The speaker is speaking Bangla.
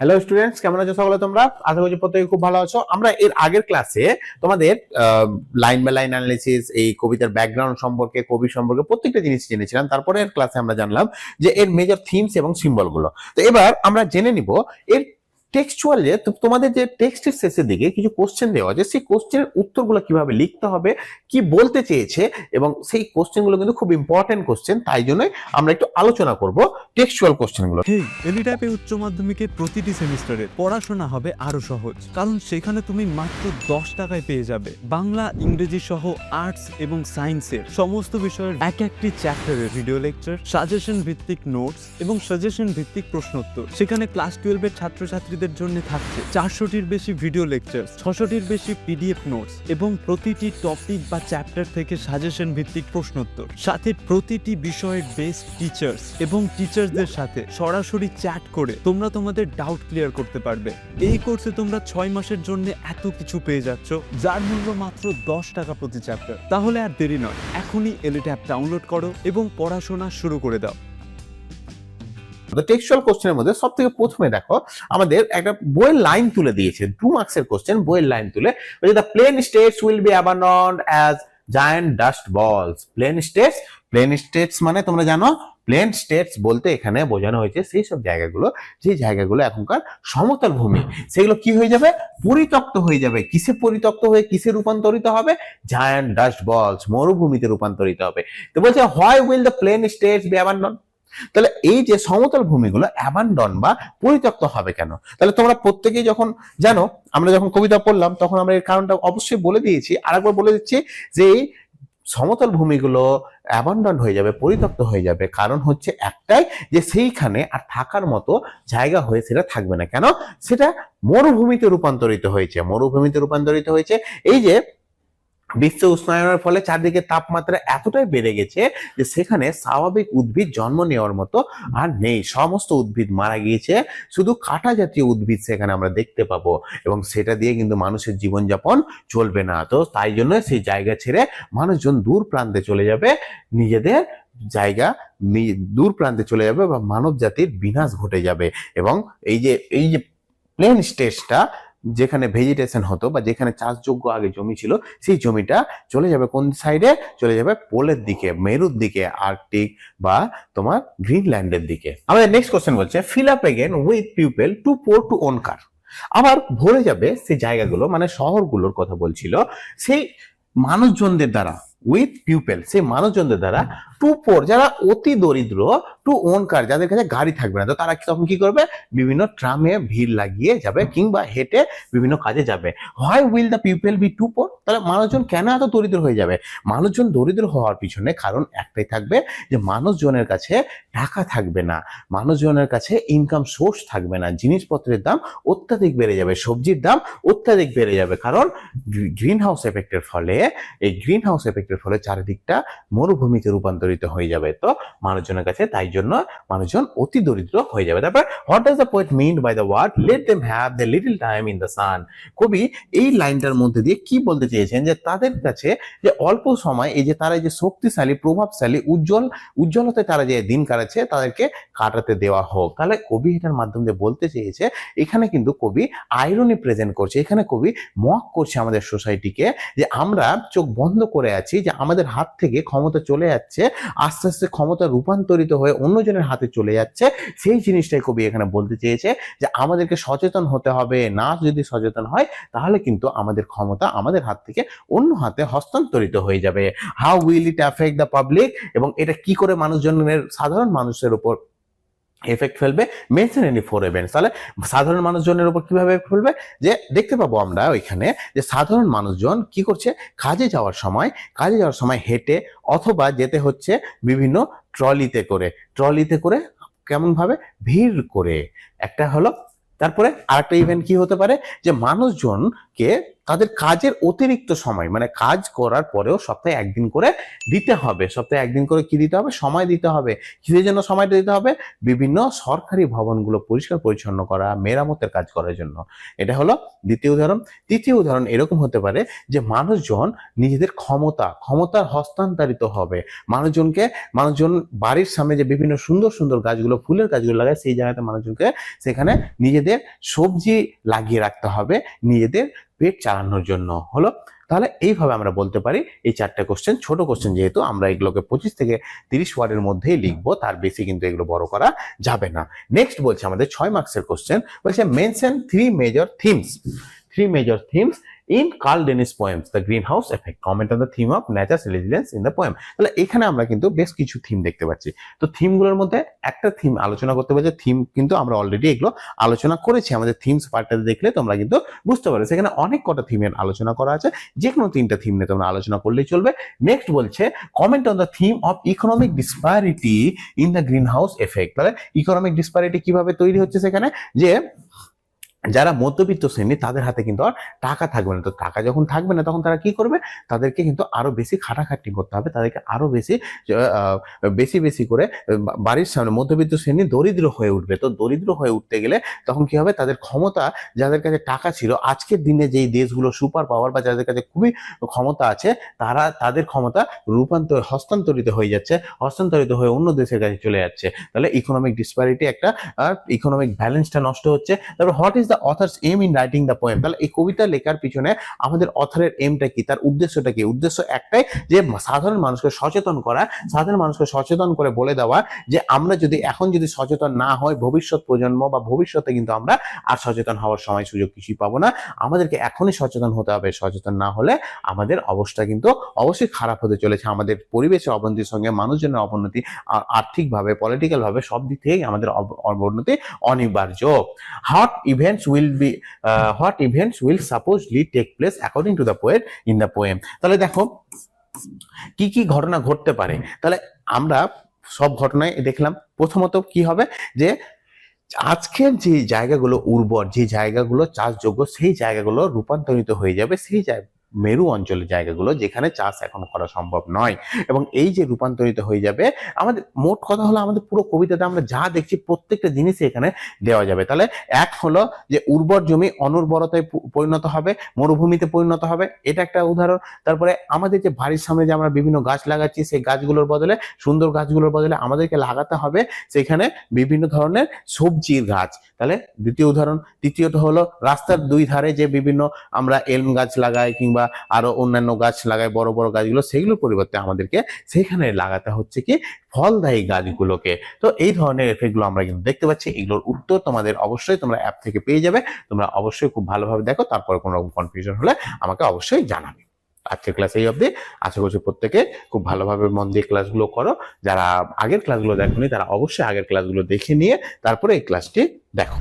হ্যালো স্টুডেন্টস কেমন আছো সকলে তোমরা? আশা করছি প্রত্যেকে খুব ভালো আছো। আমরা এর আগের ক্লাসে তোমাদের লাইন বাই লাইন অ্যানালিসিস এই কবিতার ব্যাকগ্রাউন্ড সম্পর্কে, কবি সম্পর্কে প্রত্যেকটা জিনিস জেনেছিলাম। তারপরে এর ক্লাসে আমরা জানলাম যে এর মেজর থিমস এবং সিম্বলগুলো তো এবার আমরা জেনে নিব এর টেক্সচুয়াল তোমাদের যে টেক্সটের শেষের দিকে কিছু কোশ্চেন দেওয়া আছে, সেই কোশ্চেনের উত্তরগুলো কীভাবে লিখতে হবে, কি বলতে চেয়েছে, এবং সেই কোশ্চেনগুলো কিন্তু খুব ইম্পর্টেন্ট কোশ্চেন তাই জন্যই আমরা একটু আলোচনা করব টেক্সচুয়াল কোশ্চেনগুলো হেই এলিটাইপে উচ্চ মাধ্যমিকের প্রতিটি সেমিস্টারে পড়াশোনা হবে আরও সহজ, কারণ সেখানে তুমি মাত্র দশ টাকায় পেয়ে যাবে। বাংলা, ইংরেজি সহ আর্টস এবং সায়েন্সের সমস্ত বিষয়ের এক একটি চ্যাপ্টারের ভিডিও লেকচার সাজেশন ভিত্তিক নোটস এবং সাজেশন ভিত্তিক প্রশ্নোত্তর। সেখানে ক্লাস টুয়েলভের ছাত্রছাত্রীদের জন্য থাকছে চারশোটির বেশি ভিডিও লেকচার ছশোটির বেশি পিডিএফ নোটস এবং প্রতিটি টপিক বা চ্যাপ্টার থেকে সাজেশন ভিত্তিক প্রশ্নোত্তর। সাথে প্রতিটি বিষয়ের বেস্ট টিচার্স এবং টিচার্সদের সাথে সরাসরি চ্যাট করে তোমরা তোমাদের ডাউট ক্লিয়ার করতে পারবে। এই কোর্সে তোমরা ছয় মাসের জন্য এত কিছু পেয়ে যাচ্ছ, যার মূল্য মাত্র দশ টাকা প্রতি চ্যাপ্টার তাহলে আর দেরি নয়, এখনই এলিট অ্যাপ ডাউনলোড করো এবং পড়াশোনা শুরু করে দাও। তো টেক্সচুয়াল কোশ্চেনের মধ্যে সব থেকে প্রথমে দেখো, আমাদের একটা বইয়ের লাইন তুলে দিয়েছে টু মার্কসের কোশ্চেন বইয়ের লাইন তুলে the plain states will be abandoned as giant dust bowls plain states plain states মানে তোমরা জানো প্লেন স্টেটস বলতে এখানে বোঝানো হয়েছে সেই সব জায়গাগুলো, যে জায়গাগুলো এখনকার সমতল ভূমি, সেগুলো কি হয়ে যাবে? পরিত্যক্ত হয়ে যাবে। কিসে পরিত্যক্ত হয়ে, কিসে রূপান্তরিত হবে? জায়ান্ট ডাস্ট বলস মরুভূমিতে রূপান্তরিত হবে। তো বলছে why will the plain states be abandon তাহলে এই যে সমতল ভূমিগুলো অ্যাবান্ডন বা পরিত্যক্ত হবে কেন? তাহলে তোমরা প্রত্যেকেই যখন জানো, আমরা যখন কবিতা পড়লাম, তখন আমরা এর কারণটা অবশ্যই বলে দিয়েছি, আরেকবার বলে দিচ্ছি যে এই সমতল ভূমিগুলো অ্যাবান্ডন হয়ে যাবে, পরিত্যক্ত হয়ে যাবে। কারণ হচ্ছে একটাই যে সেইখানে আর থাকার মতো জায়গা হয়ে সেটা থাকবে না। কেন? সেটা মরুভূমিতে রূপান্তরিত হয়েছে। মরুভূমিতে রূপান্তরিত হয়েছে। এই যে বিশ্ব উষ্ণায়নের ফলে চারদিকে তাপমাত্রা এতটাই বেড়ে গেছে যে সেখানে স্বাভাবিক উদ্ভিদ জন্ম নেওয়ার মতো আর নেই। সমস্ত উদ্ভিদ মারা গিয়েছে। শুধু কাটা জাতীয় উদ্ভিদ সেখানে আমরা দেখতে পাবো এবং সেটা দিয়ে কিন্তু মানুষের জীবনযাপন চলবে না। তো তাই জন্য সেই জায়গা ছেড়ে মানুষজন দূর প্রান্তে চলে যাবে। নিজেদের জায়গা দূর প্রান্তে চলে যাবে বা মানব জাতির বিনাশ ঘটে যাবে এবং এই যে এই যে প্লেন স্টেজটা যেখানে ভেজিটেশন হতো বা যেখানে চাষযোগ্য আগে জমি ছিল, সেই জমিটা চলে যাবে কোন সাইডে চলে যাবে পোলের দিকে, মেরুর দিকে, আর্কটিক বা তোমার গ্রিনল্যান্ডের দিকে। আমাদের নেক্সট কোশ্চেন বলছে fill up again with people too poor to own car আবার ভরে যাবে সেই জায়গাগুলো মানে শহরগুলোর কথা বলছিল, সেই মানুষজনদের দ্বারা উইথ পিপল সেই মানুষজনদের দ্বারা টু পোর যারা অতি দরিদ্র টু ওন কার যাদের কাছে গাড়ি থাকবে না, তো তারা তখন কি করবে? বিভিন্ন ট্রামে ভিড় লাগিয়ে যাবে কিংবা হেঁটে বিভিন্ন কাজে যাবে। Why will the people be too poor তাহলে মানুষজন কেন এত দরিদ্র হয়ে যাবে? মানুষজন দরিদ্র হওয়ার পিছনে কারণ একটাই থাকবে যে, মানুষজনের কাছে টাকা থাকবে না। মানুষজনের কাছে ইনকাম সোর্স থাকবে না। জিনিসপত্রের দাম অত্যাধিক বেড়ে যাবে। সবজির দাম অত্যাধিক বেড়ে যাবে। কারণ গ্রিন হাউস এফেক্টের ফলে, এই গ্রিন হাউস এফেক্টের ফলে চারিদিকটা মরুভূমিতে রূপান্তরিত হয়ে যাবে। তো মানুষজনের কাছে তাই জন্য মানুষজন অতি দরিদ্র হয়ে যাবে। তারপর what does the poet mean by the word let them have the little time in the sun কবি এই লাইনটার মধ্যে দিয়ে কি বলতে চেয়েছেন যে, তাদের কাছে যে অল্প সময়, এই যে তারা যে শক্তিশালী, প্রভাবশালী, উজ্জ্বল, উজ্জ্বলতায় তারা যে দিন কাটাচ্ছে, তাদেরকে কাটাতে দেওয়া হোক। তাহলে কবি এটার মাধ্যমে বলতে চেয়েছে, এখানে কিন্তু কবি আইরনি প্রেজেন্ট করছে। এখানে কবি মক করছে আমাদের সোসাইটিকে যে, আমরা চোখ বন্ধ করে আছি, যে আমাদের হাত থেকে ক্ষমতা চলে যাচ্ছে, আস্তে আস্তে ক্ষমতা রূপান্তরিত হয়ে অন্যজনের হাতে চলে যাচ্ছে। সেই জিনিসটাই কবি এখানে বলতে চেয়েছে যে, আমাদেরকে সচেতন হতে হবে, না যদি সচেতন হয়, তাহলে কিন্তু আমাদের ক্ষমতা আমাদের হাত থেকে অন্য হাতে হস্তান্তরিত হয়ে যাবে। How will it affect the public এবং এটা কি করে মানুষজনের, সাধারণ মানুষের উপর এফেক্ট ফেলবে মেনশন এনি ফোর ইভেন্টস তাহলে সাধারণ মানুষজনের উপর কীভাবে ফেলবে? যে দেখতে পাবো আমরা ওইখানে যে সাধারণ মানুষজন কি করছে? কাজে যাওয়ার সময়, কাজে যাওয়ার সময় হেঁটে অথবা যেতে হচ্ছে বিভিন্ন ট্রলিতে করে। ট্রলিতে করে কেমনভাবে? ভিড় করে। একটা হলো, তারপরে আরেকটা ইভেন্ট কি হতে পারে? যে মানুষজনকে তাদের কাজের অতিরিক্ত সময় মানে কাজ করার পরেও সপ্তাহে একদিন করে দিতে হবে। সপ্তাহে একদিন করে কি দিতে হবে? সময় দিতে হবে। কিসের জন্য সময়টা দিতে হবে? বিভিন্ন সরকারি ভবনগুলো পরিষ্কার পরিচ্ছন্ন করা, মেরামতের কাজ করার জন্য। এটা হলো দ্বিতীয় উদাহরণ। তৃতীয় উদাহরণ এরকম হতে পারে যে মানুষজন নিজেদের ক্ষমতা, ক্ষমতার হস্তান্তরিত হবে। মানুষজনকে, মানুষজন বাড়ির সামনে যে বিভিন্ন সুন্দর সুন্দর গাছগুলো, ফুলের গাছগুলো লাগায়, সেই জায়গাতে মানুষজনকে সেখানে নিজেদের সবজি লাগিয়ে রাখতে হবে। নিজেদের পেট চালানোর জন্য হলো, তাহলে এইভাবে আমরা বলতে পারি এই চারটে কোশ্চেন ছোট কোশ্চেন যেহেতু আমরা এগুলোকে পঁচিশ থেকে তিরিশ ওয়ার্ডের মধ্যেই লিখব, তার বেশি কিন্তু এগুলো বড় করা যাবে না। নেক্সট বলছে আমাদের ছয় মার্কসের কোশ্চেন বলছে mention three major themes three major themes in Carl Dennis poems the green house effect comment on the theme of nature residence in the poem তাহলে এখানে আমরা কিন্তু বেশ কিছু থিম দেখতে পাচ্ছি। তো থিমগুলোর মধ্যে একটা থিম আলোচনা করতে পারছি থিম কিন্তু আমরা অলরেডি এগুলো আলোচনা করেছি। আমাদের থিমস পার্টটাতে দেখলে তোমরা কিন্তু বুঝতে পারো সেখানে অনেক কটা থিমের আলোচনা করা আছে। যে কোনো তিনটা থিম নিয়ে তোমরা আলোচনা করলেই চলবে। নেক্সট বলছে comment on the theme of economic disparity in the green house effect তাহলে ইকোনমিক ডিসপ্যারিটি কীভাবে তৈরি হচ্ছে সেখানে? যে যারা মধ্যবিত্ত শ্রেণি, তাদের হাতে কিন্তু আর টাকা থাকবে না। তো টাকা যখন থাকবে না, তখন তারা কি করবে? তাদেরকে কিন্তু আরও বেশি খাটাখাটনি করতে হবে। তাদেরকে আরও বেশি বেশি বেশি করে বাড়ির সামনে মধ্যবিত্ত শ্রেণি দরিদ্র হয়ে উঠবে। তো দরিদ্র হয়ে উঠতে গেলে তখন কি হবে? তাদের ক্ষমতা, যাদের কাছে টাকা ছিল, আজকের দিনে যেই দেশগুলো সুপার পাওয়ার বা যাদের কাছে খুবই ক্ষমতা আছে, তারা, তাদের ক্ষমতা রূপান্তর, হস্তান্তরিত হয়ে যাচ্ছে, হস্তান্তরিত হয়ে অন্য দেশের কাছে চলে যাচ্ছে। তাহলে ইকোনমিক ডিসপ্যারিটি একটা ইকোনমিক ব্যালেন্সটা নষ্ট হচ্ছে। তারপর what is the author's aim in writing the poem তাহলে এই কবিতা লেখার পিছনে আমাদের অথারের এমটা কি? তার উদ্দেশ্যটা কি? উদ্দেশ্য একটাই যে সাধারণ মানুষকে সচেতন করা, সাধারণ মানুষকে সচেতন করে বলে দেওয়া যে আমরা যদি এখন যদি সচেতন না হয় ভবিষ্যৎ প্রজন্ম বা ভবিষ্যতে কিন্তু আমরা আর সচেতন হওয়ার সময় সুযোগ কিছুই পাবো না। আমাদেরকে এখনই সচেতন হতে হবে। সচেতন না হলে আমাদের অবস্থা কিন্তু অবশ্যই খারাপ হতে চলেছে। আমাদের পরিবেশের অবনতির সঙ্গে মানুষজনের অবনতি আর্থিকভাবে পলিটিক্যালভাবে সব দিক থেকেই আমাদের অব- অবনতি অনিবার্য। What events will be what events will supposedly take place according to the poet in the poem তাহলে দেখো, কি কি ঘটনা ঘটতে পারে? তাহলে আমরা সব ঘটনায় দেখলাম, প্রথমত কি হবে? যে আজকের যে জায়গাগুলো উর্বর, যে জায়গাগুলো চাষযোগ্য, সেই জায়গাগুলো রূপান্তরিত হয়ে যাবে, সেই জায়গা মেরু অঞ্চলের জায়গাগুলো যেখানে চাষ এখন করা সম্ভব নয়। এবং এই যে রূপান্তরিত হয়ে যাবে, আমাদের, মোট কথা হলো আমাদের পুরো কবিতাতে আমরা যা দেখছি প্রত্যেকটা জিনিসই এখানে দেওয়া যাবে। তাহলে এক হলো যে উর্বর জমি অনুর্বরতায় পরিণত হবে, মরুভূমিতে পরিণত হবে, এটা একটা উদাহরণ। তারপরে আমাদের যে বাড়ির সামনে যে আমরা বিভিন্ন গাছ লাগাচ্ছি, সেই গাছগুলোর বদলে, সুন্দর গাছগুলোর বদলে আমাদেরকে লাগাতে হবে। সেখানে বিভিন্ন ধরনের সবজির গাছ। তাহলে দ্বিতীয় উদাহরণ, তৃতীয়ত হলো রাস্তার দুই ধারে যে বিভিন্ন আমরা এলম গাছ লাগাই কিংবা আরও অন্যান্য গাছ লাগায়, বড় বড় গাছগুলো সেগুলোর পরিবর্তে আমাদেরকে সেখানে লাগাতে হচ্ছে কি? ফলদায়ী গাছগুলোকে। তো এই ধরনের এফেক্টগুলো আমরা কিন্তু দেখতে পাচ্ছি। এগুলোর উত্তর তোমাদের অবশ্যই তোমরা অ্যাপ থেকে পেয়ে যাবে। তোমরা অবশ্যই খুব ভালোভাবে দেখো, তারপরে কোনো রকম কনফিউশন হলে আমাকে অবশ্যই জানাবে। আজকের ক্লাস এই অবধি। আশা করছি প্রত্যেকে খুব ভালোভাবে মন দিয়ে ক্লাসগুলো করো। যারা আগের ক্লাসগুলো দেখোনি, তারা অবশ্যই আগের ক্লাসগুলো দেখে নিয়ে তারপরে এই ক্লাসটি দেখো।